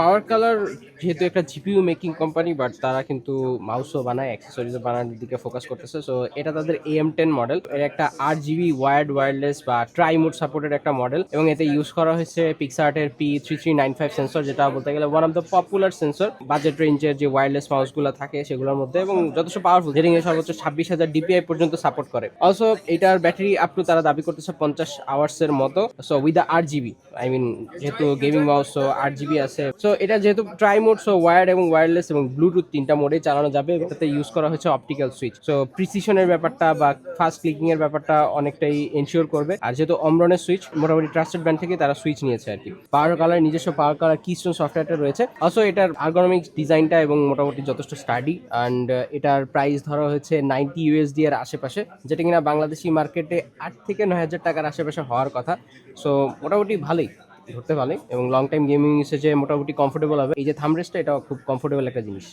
পাওয়ার colour যেহেতু একটা GPU making company but তারা কিন্তু মাউসও বানায় অ্যাক্সেসরিজও বানানোর দিকে ফোকাস করতেছে। সো এটা তাদের এম টেন মডেল এর একটা আট জিবি ওয়ার্ড ওয়্যারলেস বা ট্রাই মোড সাপোর্টেড একটা মডেল এবং এতে ইউজ করা হয়েছে পিক্সার্টের P three three nine five sensor যেটা বলতে গেলে one of the popular sensor budget রেঞ্জের যে ওয়্যারলেস মাউসগুলো থাকে, সেগুলোর মধ্যে এবং যথেষ্ট পাওয়ারফুল যেটিং এ সর্বোচ্চ ছাব্বিশ হাজার ডিপিআই পর্যন্ত সাপোর্ট করে। অলসো এটার ব্যাটারি আপ টু তারা দাবি করতেছে পঞ্চাশ আওয়ার্সের মতো। সো উইথ দ্য আট জিবি আই মিন যেহেতু গেমিং মাউস সো আট জিবি আছে। সো এটা যেহেতু ট্রাই মোড সো ওয়ার্ড এবং ওয়্যারলেস এবং ব্লুটুথ তিনটা মোডে চালানো যাবে। এবং তাতে ইউজ করা হয়েছে অপটিক্যাল সুইচ সো প্রিসিশনের ব্যাপারটা বা ফাস্ট ক্লিকিং এর ব্যাপারটা অনেকটাই এনশিওর করবে। আর যেহেতু অমরনের সুইচ মোটামুটি ট্রাস্টেড ব্র্যান্ড থেকে তারা সুইচ নিয়েছে আর কি। পাওয়ার কালার নিজস্ব পাওয়ার কালার কিস্টোন সফটওয়্যারটা রয়েছে। অলসো এটার আর্গোনমিক্স ডিজাইনটা এবং মোটামুটি যথেষ্ট স্টাডি অ্যান্ড এটার প্রাইস ধরা হয়েছে নাইনটি ইউএসডি এর আশেপাশে, যেটা কিনা বাংলাদেশি মার্কেটে আট থেকে নয় হাজার টাকার আশেপাশে হওয়ার কথা। সো মোটামুটি ভালোই। ধরতে পারে এবং লং টাইম গেমিং ইউসেজে মোটামুটি কমফোর্টেবল হবে। এই যে থাম রেস্টটা এটা খুব কমফোর্টেবল একটা জিনিস।